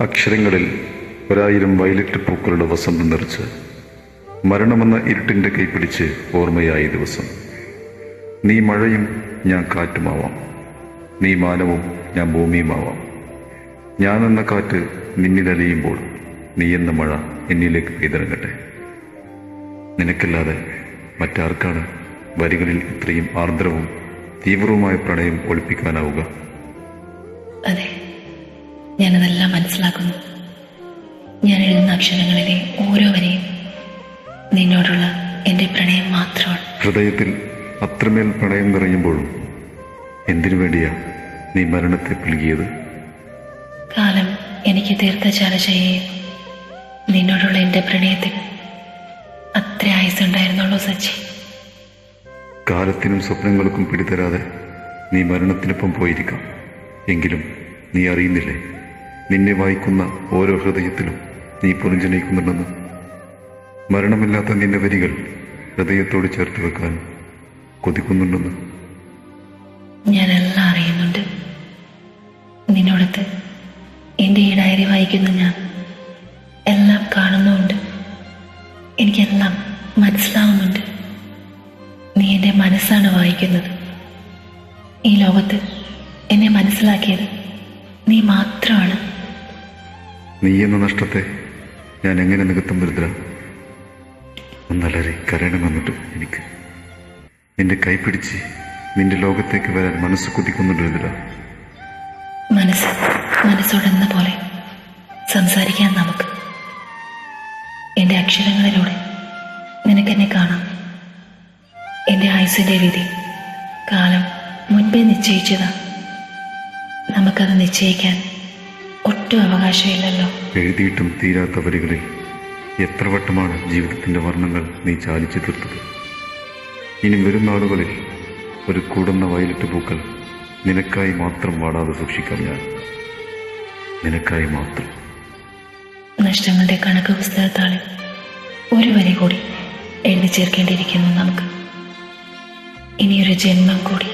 അക്ഷരങ്ങളിൽ ഒരായിരം വയലറ്റ് പൂക്കളുടെ വസന്തം നിറച്ച് മരണമെന്ന ഇരുട്ടിന്റെ കൈപ്പിടിച്ച് ഓർമ്മയായ ദിവസം. നീ മഴയും ഞാൻ കാറ്റുമാവാം. നീ മാനവും ഞാൻ ഭൂമിയുമാവാം. ഞാൻ എന്ന കാറ്റ് നിന്നിലലിയുമ്പോൾ നീ എന്ന മഴ എന്നിലേക്ക് പെയ്തിറങ്ങട്ടെ. നിനക്കല്ലാതെ മറ്റാർക്കാണ് വരികളിൽ ഇത്രയും ആർദ്രവും തീവ്രവുമായ പ്രണയം ഒളിപ്പിക്കാനാവുക അതെ. ഞാനതെല്ലാം മനസ്സിലാക്കുന്നു. ഞാൻ എഴുതുന്ന അക്ഷരങ്ങളിലെ ഓരോ വരെയും നിന്നോടുള്ള എന്റെ പ്രണയം മാത്രമാണ്. ഹൃദയത്തിൽ അത്രമേൽ പ്രണയം നിറയുമ്പോഴും എന്തിനു വേണ്ടിയാ നീ മരണത്തെ പുലുകിയത്? കാലം എനിക്ക് തീർത്ത ചാലശയും നിന്നോടുള്ള എന്റെ പ്രണയത്തിൽ അത്ര ആയുസുണ്ടായിരുന്നുള്ളൂ സച്ചി. കാലത്തിനും സ്വപ്നങ്ങൾക്കും പിടിത്തരാതെ നീ മരണത്തിനൊപ്പം പോയിരിക്കാം. എങ്കിലും നീ അറിയുന്നില്ലേ? നിന്നെ വായിക്കുന്ന ഓരോ ഹൃദയത്തിലും നീ പുനർജനിക്കുന്നുണ്ടെന്ന് മരണമില്ലാത്ത നിന്റെ വരികൾ ഹൃദയത്തോട് ചേർത്ത് വെക്കാൻ കൊതിക്കുന്നുണ്ടെന്ന്. ഞാനെല്ലാം അറിയുന്നുണ്ട്. നിന്നോടത്ത് എന്റെ ഈ ഡയറി വായിക്കുന്ന ഞാൻ എല്ലാം കാണുന്നുമുണ്ട്. എനിക്കെല്ലാം മനസ്സിലാവുന്നുണ്ട്. നീ എന്റെ മനസ്സാണ് വായിക്കുന്നത്. ഈ ലോകത്ത് എന്നെ മനസ്സിലാക്കിയത് നീ മാത്രമാണ്. നീ എന്ന നഷ്ടത്തെ ഞാൻ എങ്ങനെ നികത്തും വരുത്ര ഒന്നലരെ കരയണം കരയണമെന്നിട്ട് എനിക്ക്. നിന്റെ കൈപിടിച്ച് നിന്റെ ലോകത്തേക്ക് വരാൻ മനസ്സ് കുതിക്കുന്നുണ്ട് വരുതരാ മനസ്സ് മനസ്സോടെന്ന പോലെ സംസാരിക്കാൻ നമുക്ക്. എന്റെ അക്ഷരങ്ങളിലൂടെ നിനക്കെന്നെ കാണാം. എന്റെ ആയുസിന്റെ വിധി കാലം മുൻപേ നിശ്ചയിച്ചതാ. നമുക്കത് നിശ്ചയിക്കാൻ ഒട്ടും അവകാശമില്ലല്ലോ. എഴുതിയിട്ടും തീരാത്ത വരികളിൽ എത്ര വട്ടമാണ് ജീവിതത്തിന്റെ വർണങ്ങൾ നീ ചാലിച്ചു തീർത്തത്? ഇനി വരും നാളുകളിൽ ഒരു കൂടുന്ന വയലറ്റ് പൂക്കൾ നിനക്കായി മാത്രം വാടാതെ സൂക്ഷിക്കാം ഞാൻ. നിനക്കായി മാത്രം. നഷ്ടങ്ങളുടെ കണക്ക് പുസ്തകത്താളിൽ ഒരു വരി കൂടി എഴുതി ചേർക്കേണ്ടിയിരിക്കുന്നു നമുക്ക്. ഇനിയൊരു ജന്മം കൂടി.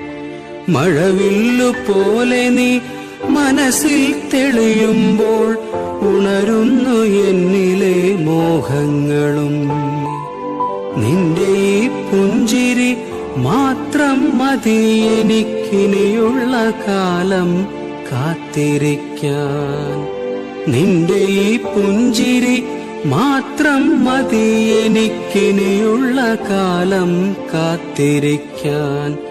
മഴവില്ലു പോലെ നീ മനസ്സിൽ തെളിയുമ്പോൾ ഉണരുന്നു എന്നിലെ മോഹങ്ങളും. നിന്റെ ഈ പുഞ്ചിരി മാത്രം മതി എനിക്കിനിയുള്ള കാലം കാത്തിരിക്കാൻ. നിന്റെ ഈ പുഞ്ചിരി മാത്രം മതി എനിക്കിനിയുള്ള കാലം കാത്തിരിക്കാൻ.